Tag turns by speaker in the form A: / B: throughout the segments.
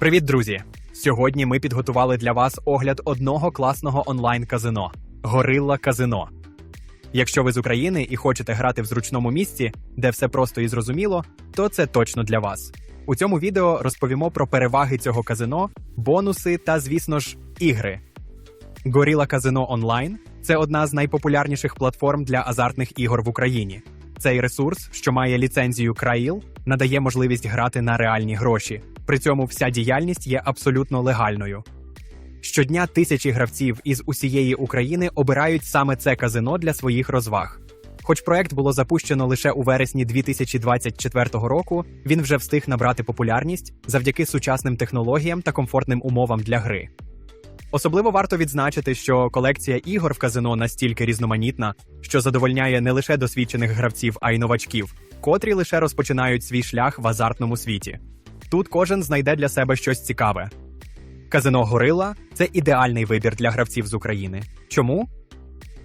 A: Привіт, друзі! Сьогодні ми підготували для вас огляд одного класного онлайн-казино Горилла Казино. Якщо ви з України і хочете грати в зручному місці, де все просто і зрозуміло, то це точно для вас. У цьому відео розповімо про переваги цього казино, бонуси та, звісно ж, ігри. Горіла Казино Онлайн це одна з найпопулярніших платформ для азартних ігор в Україні. Цей ресурс, що має ліцензію Країл, надає можливість грати на реальні гроші. При цьому вся діяльність є абсолютно легальною. Щодня тисячі гравців із усієї України обирають саме це казино для своїх розваг. Хоч проект було запущено лише у вересні 2024 року, він вже встиг набрати популярність завдяки сучасним технологіям та комфортним умовам для гри. Особливо варто відзначити, що колекція ігор в казино настільки різноманітна, що задовольняє не лише досвідчених гравців, а й новачків, котрі лише розпочинають свій шлях в азартному світі. Тут кожен знайде для себе щось цікаве. Казино Горила це ідеальний вибір для гравців з України. Чому?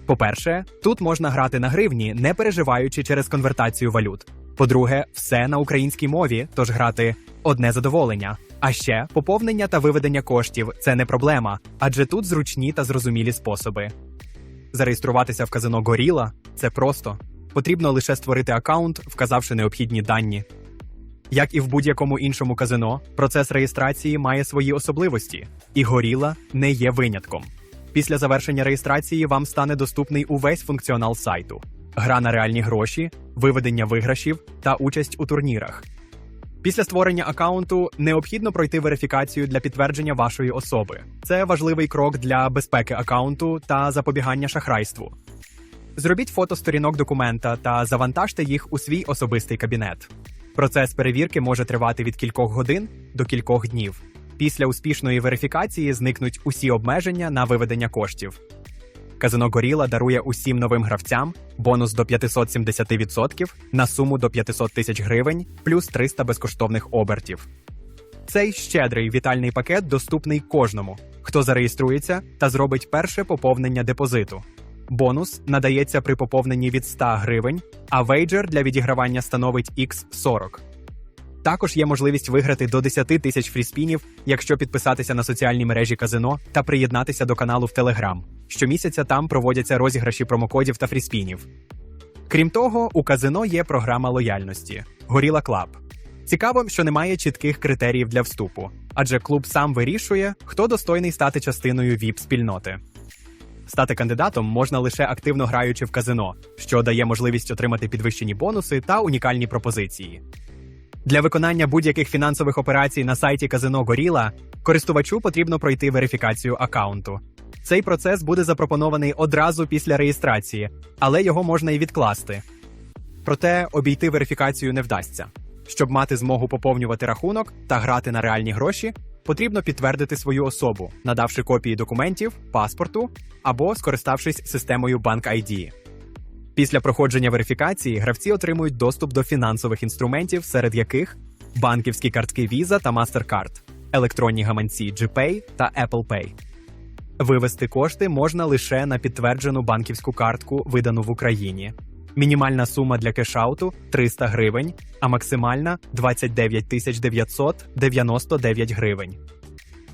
A: По-перше, тут можна грати на гривні, не переживаючи через конвертацію валют. По-друге, все на українській мові, тож грати одне задоволення. А ще поповнення та виведення коштів це не проблема, адже тут зручні та зрозумілі способи. Зареєструватися в казино Горіла це просто. Потрібно лише створити аккаунт, вказавши необхідні дані. Як і в будь-якому іншому казино, процес реєстрації має свої особливості, і горіла не є винятком. Після завершення реєстрації вам стане доступний увесь функціонал сайту: гра на реальні гроші, виведення виграшів та участь у турнірах. Після створення аккаунту необхідно пройти верифікацію для підтвердження вашої особи. Це важливий крок для безпеки аккаунту та запобігання шахрайству. Зробіть фото сторінок документа та завантажте їх у свій особистий кабінет. Процес перевірки може тривати від кількох годин до кількох днів. Після успішної верифікації зникнуть усі обмеження на виведення коштів. Казино Горіла дарує усім новим гравцям бонус до 570% на суму до 500 тисяч гривень плюс 300 безкоштовних обертів. Цей щедрий вітальний пакет доступний кожному, хто зареєструється та зробить перше поповнення депозиту. Бонус надається при поповненні від 100 гривень, а вейджер для відігравання становить X40. Також є можливість виграти до 10 тисяч фріспінів, якщо підписатися на соціальні мережі казино та приєднатися до каналу в Телеграм. Щомісяця там проводяться розіграші промокодів та фріспінів. Крім того, у казино є програма лояльності Горіла Клаб. Цікаво, що немає чітких критеріїв для вступу, адже клуб сам вирішує, хто достойний стати частиною ВІП-спільноти. Стати кандидатом можна лише активно граючи в казино, що дає можливість отримати підвищені бонуси та унікальні пропозиції. Для виконання будь-яких фінансових операцій на сайті казино Горіла користувачу потрібно пройти верифікацію аккаунту. Цей процес буде запропонований одразу після реєстрації, але його можна і відкласти. Проте обійти верифікацію не вдасться. Щоб мати змогу поповнювати рахунок та грати на реальні гроші, потрібно підтвердити свою особу, надавши копії документів, паспорту або скориставшись системою Bank ID. Після проходження верифікації гравці отримують доступ до фінансових інструментів, серед яких банківські картки Visa та MasterCard, електронні гаманці GPay та Apple Pay. Вивести кошти можна лише на підтверджену банківську картку, видану в Україні. Мінімальна сума для кешауту 300 гривень, а максимальна 29 тисяч 999 гривень.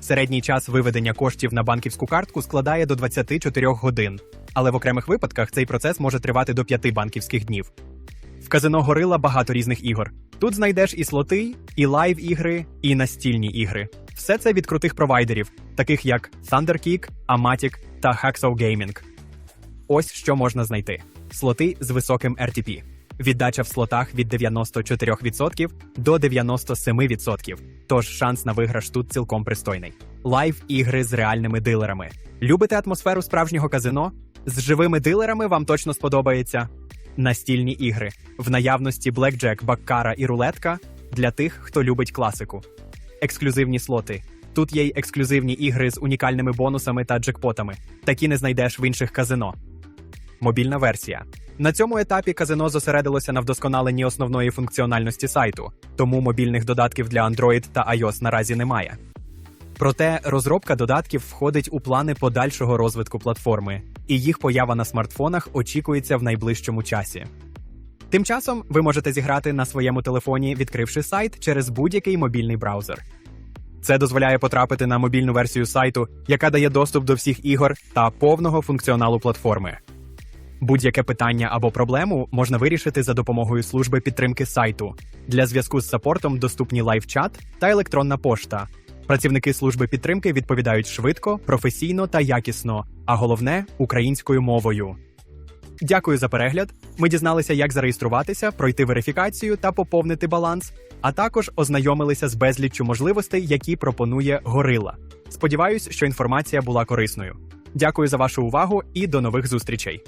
A: Середній час виведення коштів на банківську картку складає до 24 годин, але в окремих випадках цей процес може тривати до 5 банківських днів. В казино Горила багато різних ігор. Тут знайдеш і слоти, і лайв-ігри, і настільні ігри. Все це від крутих провайдерів, таких як ThunderKick, Amatic та Hacksaw Gaming. Ось що можна знайти: слоти з високим RTP. Віддача в слотах від 94% до 97%. Тож шанс на виграш тут цілком пристойний. Лайв ігри з реальними дилерами. Любите атмосферу справжнього казино? З живими дилерами вам точно сподобається. Настільні ігри в наявності блекджек, баккара і рулетка для тих, хто любить класику. Ексклюзивні слоти. Тут є й ексклюзивні ігри з унікальними бонусами та джекпотами. Такі не знайдеш в інших казино. Мобільна версія. На цьому етапі казино зосередилося на вдосконаленні основної функціональності сайту, тому мобільних додатків для Android та iOS наразі немає. Проте розробка додатків входить у плани подальшого розвитку платформи, і їх поява на смартфонах очікується в найближчому часі. Тим часом ви можете зіграти на своєму телефоні, відкривши сайт через будь-який мобільний браузер. Це дозволяє потрапити на мобільну версію сайту, яка дає доступ до всіх ігор та повного функціоналу платформи. Будь-яке питання або проблему можна вирішити за допомогою служби підтримки сайту. Для зв'язку з саппортом доступні лайв-чат та електронна пошта. Працівники служби підтримки відповідають швидко, професійно та якісно, а головне українською мовою. Дякую за перегляд. Ми дізналися, як зареєструватися, пройти верифікацію та поповнити баланс, а також ознайомилися з безліччю можливостей, які пропонує Горила. Сподіваюсь, що інформація була корисною. Дякую за вашу увагу і до нових зустрічей.